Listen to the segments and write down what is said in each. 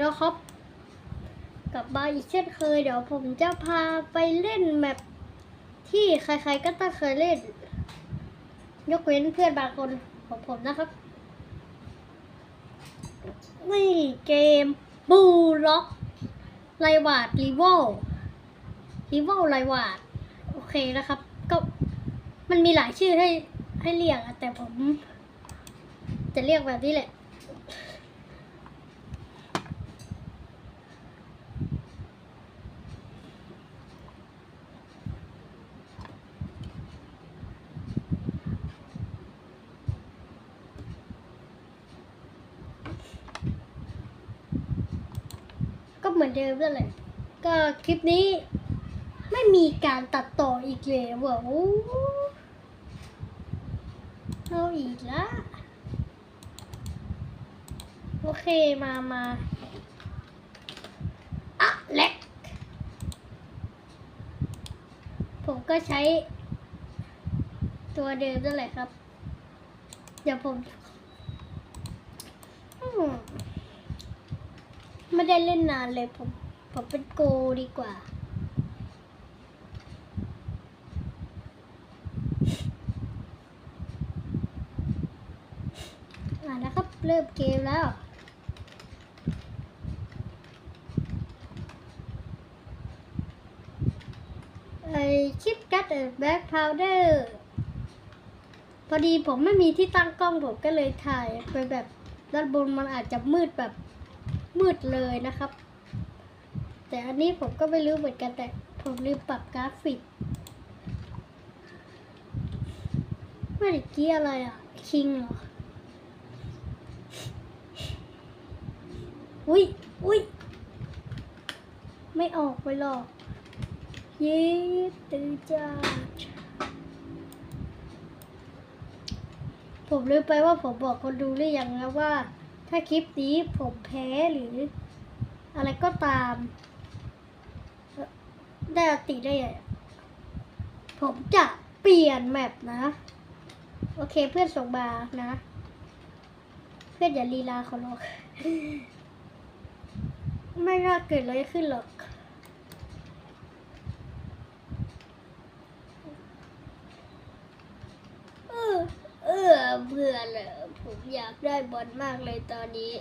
แล้วครับ กลับมาอีกเช่นเคย เดี๋ยวผมจะพาไปเล่นแมปที่ใครๆก็ต้องเคยเล่น ยกเว้นเพื่อนบางคนของผมนะครับนี่เกมบูล็อกไลวาดรีโวรีโวไลวาดโอเคนะครับ ก็มันมีหลายชื่อให้ให้เรียกอะแต่ผม จะเรียกแบบนี้แหละ ก็เหมือนเดิมนั่น แหละ ก็คลิปนี้ไม่มีการตัดต่ออีกแล้วอะโอ้เอาอีกละโอเคมามาอะเล็ก ผมก็ใช้ ตัวเดิมนั่นแหละครับ เดี๋ยวผมมไม่ได้เล่นนานเลยผม ผมเป็นโกดีกว่า อ่านะครับ เริ่มเกมแล้วไอชิปกัดแบ็คพาวเดอร์พอดีผมไม่มีที่ตั้งกล้องผมก็เลยถ่ายไปแบบด้านบนมันอาจจะมืดแบบมืดเลยนะครับ แต่อันนี้ผมก็ไม่รู้เหมือนกันแต่ผมลืมปรับกราฟิกเมื่อกี้อะไรอะ คิงเหรอ อุ้ยอุ้ยไม่ออกไปหรอก เย้ตื่นจ้าผมลืมไปว่าผมบอกคนดูหรือยังนะว่า ถ้าคลิปนี้ผมแพ้หรือ อะไรก็ตาม ได้ติได้ไงผมจะเปลี่ยนแมปนะ โอเคเพื่อนส่งมานะ เพื่อนอย่าลีลาเขาหรอกไม่น่าเกิดอะไรขึ้นหรอกเออเออเพื่อนเลยผมอยากได้บอลมากเลยตอนนี้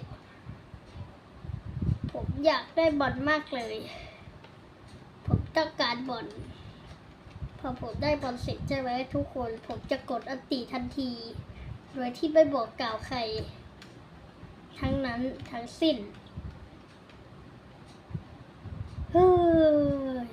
ผมอยากได้บอลมากเลย ต้องการบอลพอผมได้บอลเสร็จใช่ไหมทุกคนผมจะกดอันติทันที โดยที่ไม่บอกกล่าวใคร ทั้งนั้นทั้งสิ้นเฮ้ย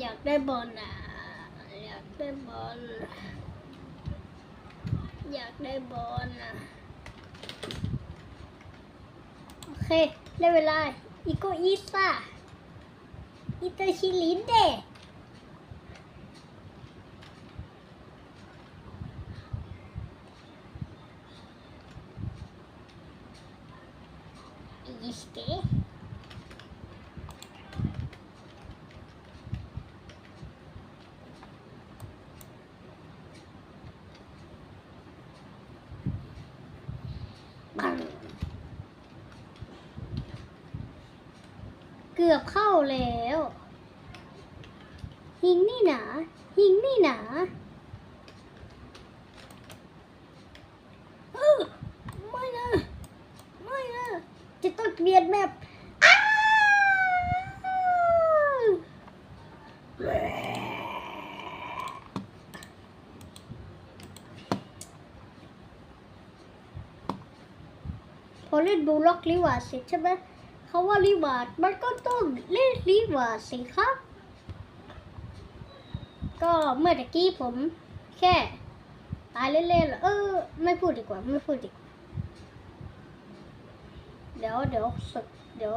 อยากได้บอลอะ อยากได้บอล อยากได้บอลอะโอเค ได้เวลา อีโกอีซ่าอิตาชิลินเดอีสเต เกือบเข้า แล้ว หิงนี่หนา หิงนี่หนาเออไม่นะ ไม่นะ จะต้องเปลี่ยนแบบอ้าวพอเล่นบูล็อกลิวาเสร็จใช่ไหม เขาว่าลิวาร์ดมันก็ต้องเล่นลิวาร์ดสิครับ ก็เมื่อตะกี้ผมแค่ ตายเล่นๆเหรอเออ ไม่พูดดีกว่า ไม่พูดดีกว่า เดี๋ยวเดี๋ยวสดเดี๋ยว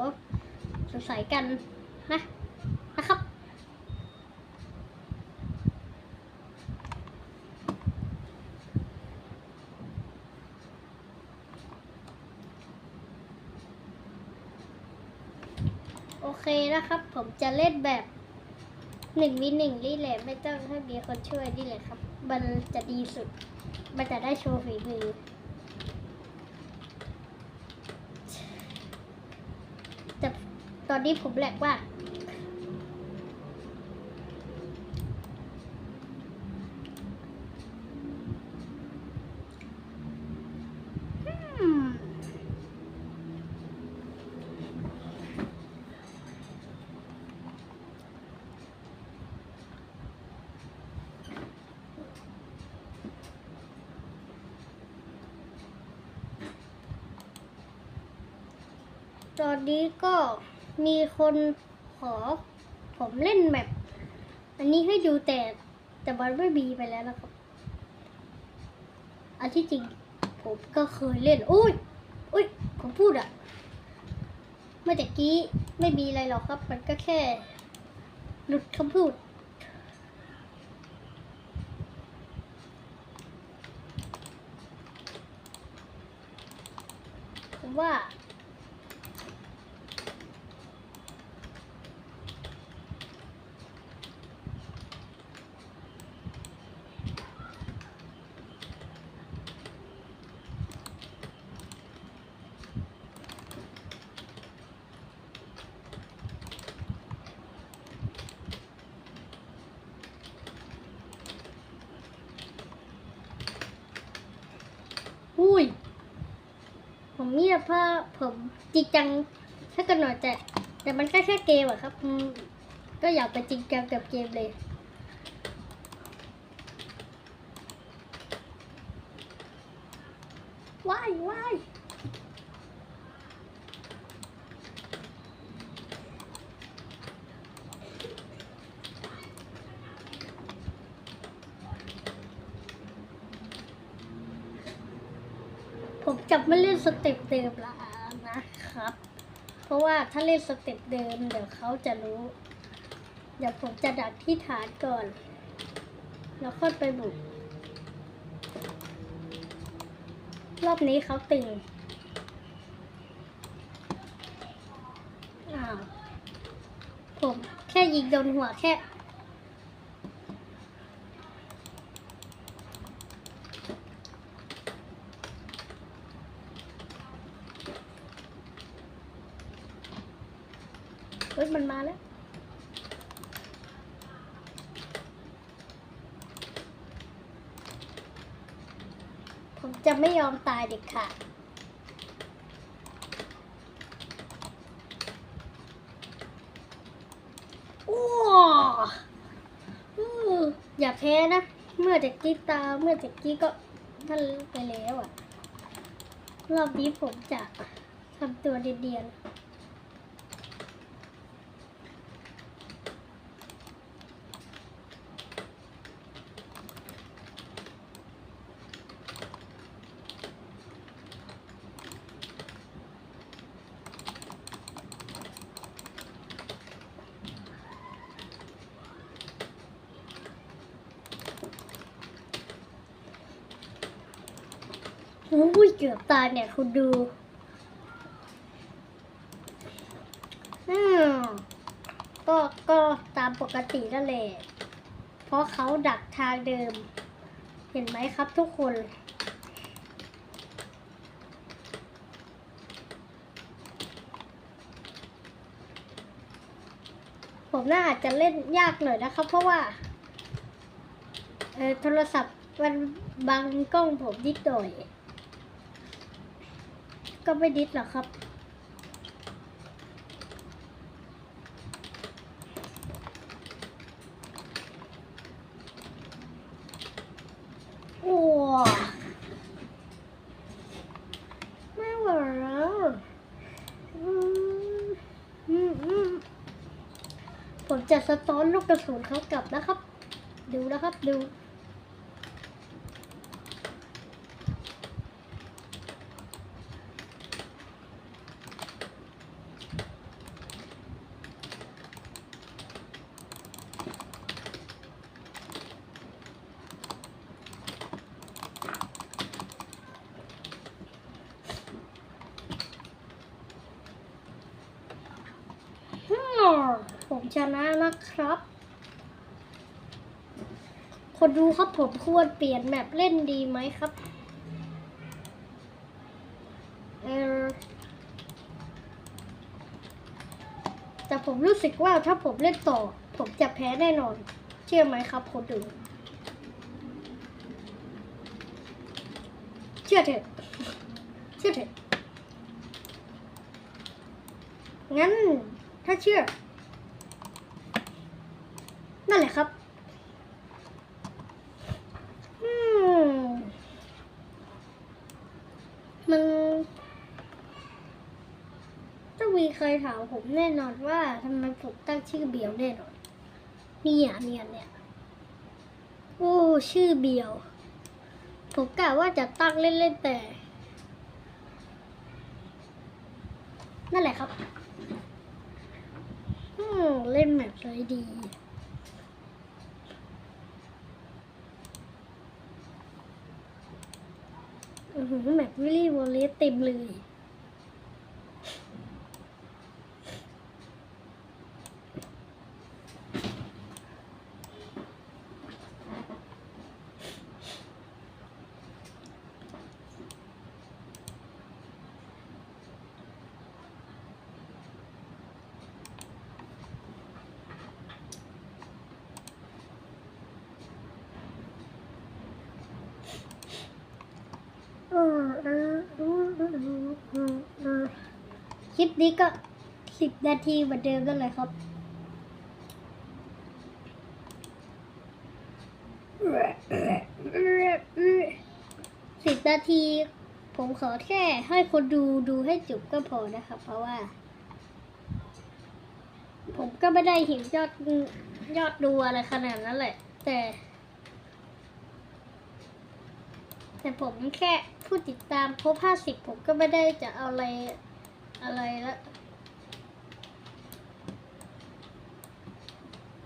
สงสัยกันนะ นะครับ โอเคนะครับ ผมจะเล่นแบบหนึ่งวิหนึ่งนี่แหละไม่ต้องให้มีคนช่วยนี่แหละครับ มันจะดีสุด มันจะได้โชว์ฝีมือแต่ตอนนี้ผมแหลกว่า อืม ตอนนี้ก็มีคนขอผมเล่นแบบอันนี้ให้ดูแต่แต่มันไม่มีไปแล้วนะครับ อันที่จริงผมก็เคยเล่นอุ้ยอุ้ยผมพูดอะเมื่อตะกี้ไม่มีอะไรหรอกครับ มันก็แค่ หลุดคำพูดผมว่า อุ้ย ผม เพราะผมจริงจังถ้ากันหน่อยแต่แต่มันก็แค่เกมอะครับ ก็อยากไปจริงจังกับเกมเลยว้ายว้าย ไม่เล่นสเต็ปเดิมละนะครับ เพราะว่าถ้าเล่นสเต็ปเดิมเดี๋ยวเขาจะรู้ เดี๋ยวผมจะดักที่ฐานก่อน แล้วค่อยไปบุก รอบนี้เขาตึงอ้าวผมแค่ยิงโดนหัวแค่ ฮ้ยมันมาแล้วผมจะไม่ยอมตายเด็ดขาดอ้วอื้อย่าแพ้นะ เมื่อจะกี้ตา เมื่อจะกี้ก็ท่านไปแล้วอะ รอบนี้ผมจะทำตัวเดียนๆ อุ้ยเกือบตายเนี่ยคุณดูอืมก็ก็ตามปกตินั่นแหละเพราะเขาดักทางเดิม เห็นไหมครับทุกคนผมน่าอาจจะเล่นยากหน่อยนะครับ เพราะว่าเออโทรศัพท์มันบังกล้องผมนิดหน่อย ก็ไม่ดิดหรอกครับ โอ้ไม่ไหวแล้วผมจะสะท้อนลูกกระสุนเขากลับนะครับ ดูนะครับดู ฮึ่ม ผมชนะนะครับ คนดูครับผมควรเปลี่ยนแมปเล่นดีไหมครับเออแต่ผมรู้สึกว่าถ้าผมเล่นต่อ ผมจะแพ้แน่นอน เชื่อไหมครับคนดูเชื่อเถอะเชื่อเถอะงั้น ถ้าเชื่อ นั่นแหละครับมมันต้องมีใครถามผมแน่นอนว่าทำไมผมตั้งชื่อเบียวแน่นอนเนี่ยเนี่ยเนี่ยโอ้ชื่อเบียว ผมกะว่าจะตั้งเล่นๆแต่ นั่นแหละครับ อืม เล่นแบบเลยดี อือหือ แบบวิลลี่วอลเลสเต็มเลย คลิปนี้ก็สิบนาทีเหมือนเดิมนั่นแหละครับสิบนาที ผมขอแค่ให้คนดูดูให้จบก็พอนะครับ เพราะว่า ผมก็ไม่ได้เห็นยอดยอดดูอะไรขนาดนั้นแหละ แต่ แต่ผมแค่ ผู้ติดตามครบห้าสิบผมก็ไม่ได้จะเอาอะไรอะไรละ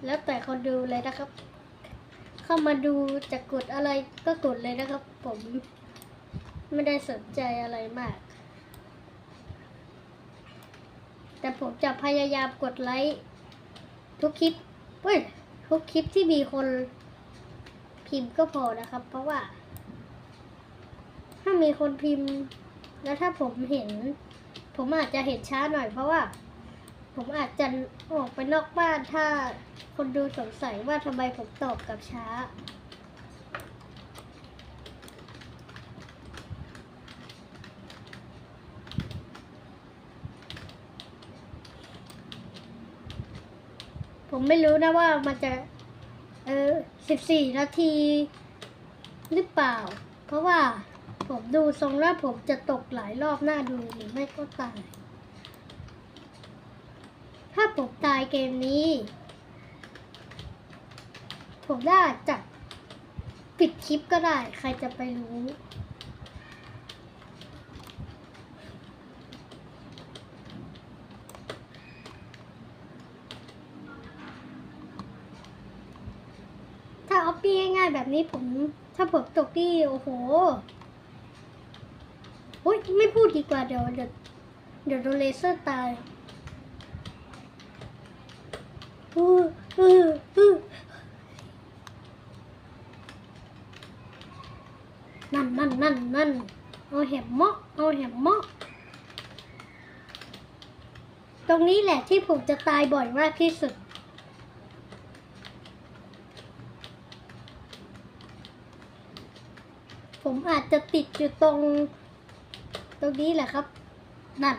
แล้วแต่คนดูเลยนะครับ เข้ามาดูจะกดอะไรก็กดเลยนะครับ ผมไม่ได้สนใจอะไรมาก แต่ผมจะพยายามกดไลค์ทุกคลิปเว้ยทุกคลิปที่มีคนพิมพ์ก็พอนะครับ เพราะว่า ถ้ามีคนพิมพ์ แล้วถ้าผมเห็น ผมอาจจะเห็นช้าหน่อยเพราะว่า ผมอาจจะออกไปนอกบ้านถ้าคนดูสงสัยว่าทำไมผมตอบกับช้า ผมไม่รู้นะว่ามันจะ เออสิบสี่นาทีหรือเปล่า เพราะว่า ผมดูทรงแล้วผมจะตกหลายรอบหน้าดูหรือไม่ก็ตาย ถ้าผมตายเกมนี้ ผมน่าจะปิดคลิปก็ได้ ใครจะไปรู้ถ้าออปปี้ง่ายๆแบบนี้ผม ถ้าผมตกที่ โอ้โห โอ้ยไม่พูดดีกว่าเดี๋ยวเดี๋ยวเดี๋ยวโดนเลเซอร์ตายอู้อู้อู้นั่นนั่นนั่นนั่นเอาแหมเมาะเอาแหมเมาะตรงนี้แหละที่ผมจะตายบ่อยมากที่สุด ผมอาจจะติดอยู่ตรง ตรงนี้แหละครับ นั่น